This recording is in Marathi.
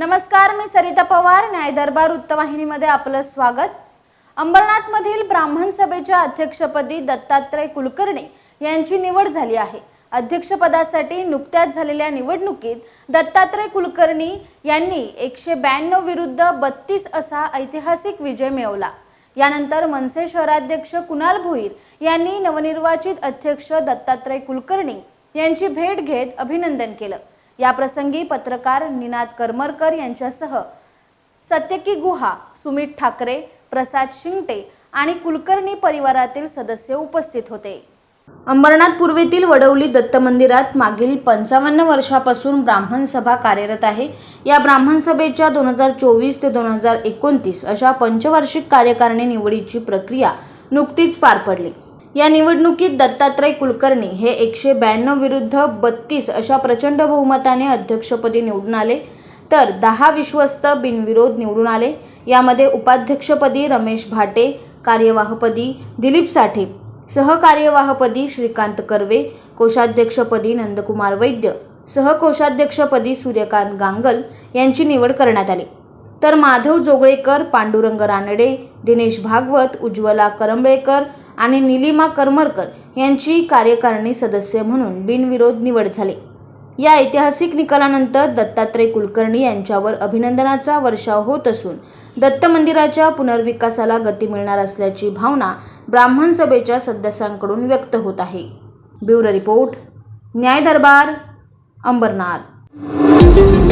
नमस्कार मी सरिता पवार न्याय दरबार वृत्तवाहिनीमध्ये आपलं स्वागत. अंबरनाथमधील ब्राह्मण सभेच्या अध्यक्षपदी दत्तात्रय कुलकर्णी यांची निवड झाली आहे. अध्यक्षपदासाठी नुकत्याच झालेल्या निवडणुकीत दत्तात्रय कुलकर्णी यांनी एकशे ब्याण्णव विरुद्ध बत्तीस असा ऐतिहासिक विजय मिळवला. यानंतर मनसे शहराध्यक्ष कुणाल भोईर यांनी नवनिर्वाचित अध्यक्ष दत्तात्रय कुलकर्णी यांची भेट घेत अभिनंदन केलं. याप्रसंगी पत्रकार निनाद करमरकर यांच्यासह सत्यकी गुहा सुमित ठाकरे प्रसाद शिंगटे आणि कुलकर्णी परिवारातील सदस्य उपस्थित होते. अंबरनाथ पूर्वेतील वडवली दत्त मंदिरात मागील पंचावन्न वर्षापासून ब्राह्मण सभा कार्यरत आहे. या ब्राह्मण सभेच्या दोन हजार चोवीस ते दोन हजार एकोणतीस अशा पंचवार्षिक कार्यकारिणी निवडीची प्रक्रिया नुकतीच पार पडली. या निवडणुकीत दत्तात्रय कुलकर्णी हे एकशे ब्याण्णव विरुद्ध बत्तीस अशा प्रचंड बहुमताने अध्यक्षपदी निवडून आले. तर दहा विश्वस्त बिनविरोध निवडून आले. यामध्ये उपाध्यक्षपदी रमेश भाटे कार्यवाहपदी दिलीप साठे सहकार्यवाहपदी श्रीकांत कर्वे कोषाध्यक्षपदी नंदकुमार वैद्य सहकोषाध्यक्षपदी सूर्यकांत गांगल यांची निवड करण्यात आली. तर माधव जोगळेकर पांडुरंग रानडे दिनेश भागवत उज्ज्वला करंबेकर आणि निलिमा करमरकर यांची कार्यकारिणी सदस्य म्हणून बिनविरोध निवड झाली. या ऐतिहासिक निकालानंतर दत्तात्रय कुलकर्णी यांच्यावर अभिनंदनाचा वर्षाव होत असून दत्त मंदिराच्या पुनर्विकासाला गती मिळणार असल्याची भावना ब्राह्मण सभेच्या सदस्यांकडून व्यक्त होत आहे. ब्युरो रिपोर्ट न्याय दरबार अंबरनाथ.